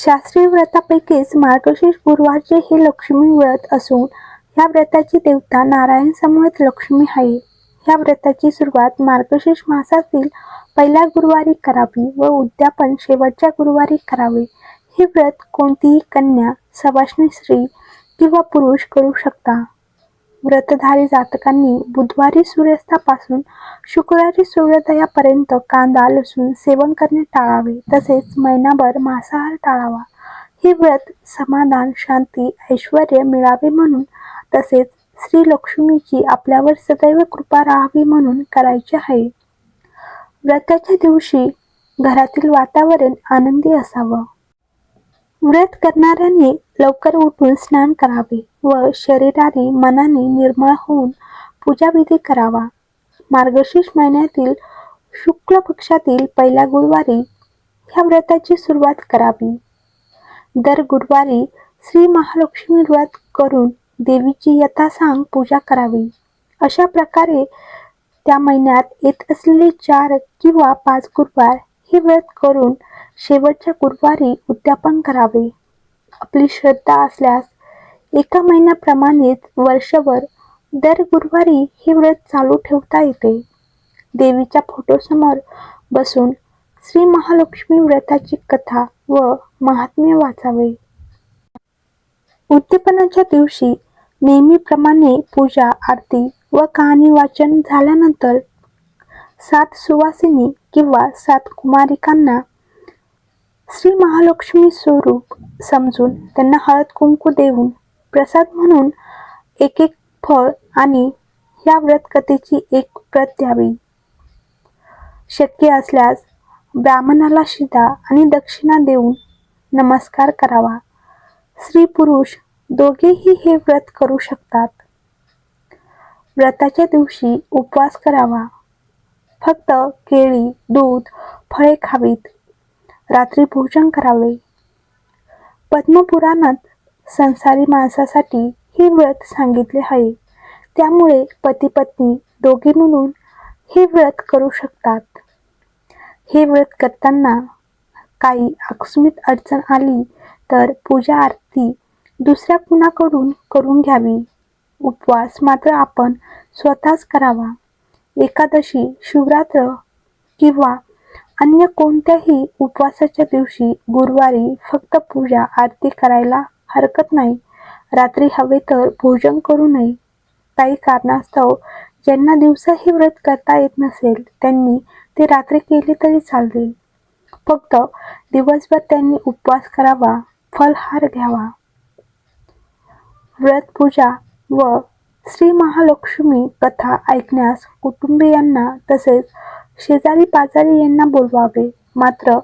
शास्त्रीय व्रतापैकीच मार्गशीर्ष गुरुवारचे हे लक्ष्मी व्रत असून या व्रताची देवता नारायण समवेत लक्ष्मी आहे. या व्रताची सुरुवात मार्गशीर्ष मासातील पहिल्या गुरुवारी करावी व उद्यापन शेवटच्या गुरुवारी करावे. हे व्रत कोणतीही कन्या सवाष्णी स्त्री किंवा पुरुष करू शकता. व्रतधारी जातकांनी बुधवारी सूर्यास्तापासून शुक्रवारी सूर्योदयापर्यंत कांदा लसूण सेवन करणे टाळावे. तसेच महिनाभर मांसाहार टाळावा. हे व्रत समाधान शांती ऐश्वर मिळावे म्हणून तसेच श्री लक्ष्मीची आपल्यावर सदैव कृपा राहावी म्हणून करायचे आहे. व्रताच्या दिवशी घरातील वातावरण आनंदी असावं. व्रत करणाऱ्यांनी लवकर उठून स्नान करावे व शरीराने मनाने निर्मळ होऊन पूजाविधी करावा. मार्गशीर्ष महिन्यातील शुक्ल पक्षातील पहिल्या गुरुवारी ह्या व्रताची सुरुवात करावी. दर गुरुवारी श्री महालक्ष्मी व्रत करून देवीची यथासांग पूजा करावी. अशा प्रकारे त्या महिन्यात येत असलेले चार किंवा पाच गुरुवार हे व्रत करून शेवटच्या गुरुवारी उद्यापन करावे. आपली श्रद्धा असल्यास एका महिन्याप्रमाणेच वर्षभर दर गुरुवारी हे व्रत चालू ठेवता येते. देवीच्या फोटोसमोर बसून श्री महालक्ष्मी व्रताची कथा व महात्म्य वाचावे. उद्यापनाच्या दिवशी नेहमीप्रमाणे पूजा आरती व कहाणी वाचन झाल्यानंतर सात सुवासिनी किंवा सात कुमारिकांना श्री महालक्ष्मी स्वरूप समजून त्यांना हळद कुंकू देऊन प्रसाद म्हणून एक एक फळ आणि या व्रतकथेची एक प्रत द्यावी. शक्य असल्यास ब्राह्मणाला शिदा आणि दक्षिणा देऊन नमस्कार करावा. स्त्री पुरुष दोघेही हे व्रत करू शकतात. व्रताच्या दिवशी उपवास करावा. फक्त केळी दूध फळे खावीत. रात्री भोजन करावे. पद्मपुराणात संसारी माणसासाठी हे व्रत सांगितले आहे. त्यामुळे पती पत्नी दोघे मिळून हे व्रत करू शकतात. हे व्रत करताना काही आकस्मित अडचण आली तर पूजा आरती दुसऱ्या कुणाकडून करून घ्यावी? उपवास मात्र आपण स्वतःच करावा. एकादशी शिवरात्र किंवा अन्य कोणत्याही उपवासाच्या दिवशी गुरुवारी फक्त पूजा आरती करायला हरकत नाही. रात्री हवे तर भोजन करू नये. काही कारणास्तव ज्यांना दिवसाही व्रत करता येत नसेल त्यांनी ते रात्री केले तरी चालेल फक्त दिवसभर त्यांनी उपवास करावा फलहार घ्यावा. व्रत पूजा व श्री महालक्ष्मी कथा ऐकण्यास कुटुंबियांना तसेच शेजारी पाजारी यांना बोलवावे. मात्र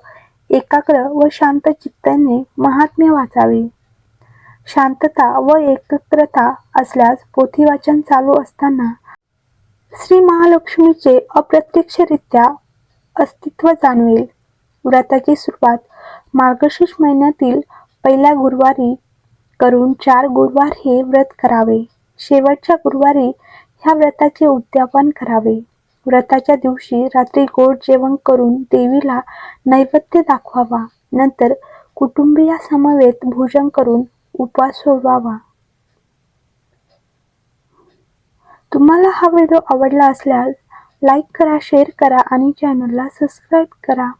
एकाग्र व शांत चित्ताने महात्म्य वाचावे. शांतता व एकत्रता असल्यास पोथी वाचन चालू असताना श्री महालक्ष्मीचे अप्रत्यक्षरित्या अस्तित्व जाणवेल. व्रताची सुरुवात मार्गशीर्ष महिन्यातील पहिल्या गुरुवारी करून चार गुरुवार हे व्रत करावे. शेवटच्या गुरुवारी ह्या व्रताचे उद्यापन करावे. व्रताच्या दिवशी रात्री गोड जेवण करून देवीला नैवेद्य दाखवावा. नंतर कुटुंबियासमवेत भोजन करून उपवास सोडवावा. तुम्हाला हा व्हिडिओ आवडला असल्यास लाईक करा शेअर करा आणि चॅनलला सबस्क्राईब करा.